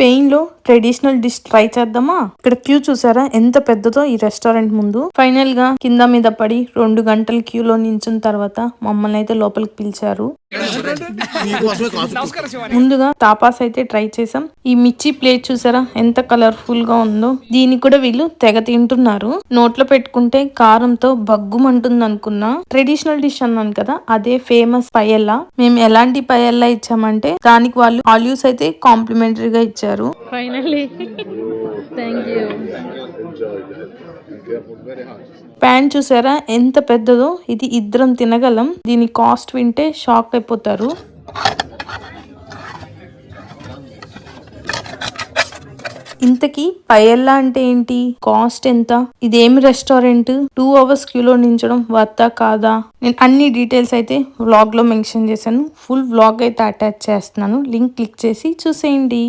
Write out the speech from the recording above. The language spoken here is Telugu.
స్పెయిన్లో ట్రెడిషనల్ డిష్ ట్రై చేద్దామా? ఇక్కడ క్యూ చూసారా? ఎంత పెద్దదో ఈ రెస్టారెంట్ ముందు. ఫైనల్గా కింద మీద పడి రెండు గంటల క్యూలో నించున్న తర్వాత మమ్మల్ని అయితే లోపలికి పిలిచారు. ముందుగా తాపాస్ అయితే ట్రై చేసాం ఈ మిర్చి ప్లేట్ చూసారా? ఎంత కలర్ఫుల్గా ఉందో. దీన్ని కూడా వీళ్ళు తెగ తింటున్నారు. నోట్లో పెట్టుకుంటే కారంతో బగ్గుమంటుంది అనుకున్నా ట్రెడిషనల్ డిష్ అన్నాను కదా అదే ఫేమస్ పయల్లా. మేము ఎలాంటి పయల్లా ఇచ్చామంటే దానికి వాళ్ళు ఆలివ్స్ అయితే కాంప్లిమెంటరీగా ఇచ్చారు. ఫైనల్లీ. ప్యాన్ చూసారా? ఎంత పెద్దదో? ఇది ఇద్దరం తినగలం. దీని కాస్ట్ వింటే షాక్ అయిపోతారు. ఇంతకీ పయల్లా అంటే ఏంటి? కాస్ట్ ఎంత? ఇదేమి రెస్టారెంట్? టూ అవర్స్ క్యూలో నించడం వర్తా కాదా? నేను అన్ని డీటెయిల్స్ అయితే వ్లాగ్లో మెన్షన్ చేశాను. ఫుల్ వ్లాగ్ అయితే అటాచ్ చేస్తున్నాను. లింక్ క్లిక్ చేసి చూసేయండి.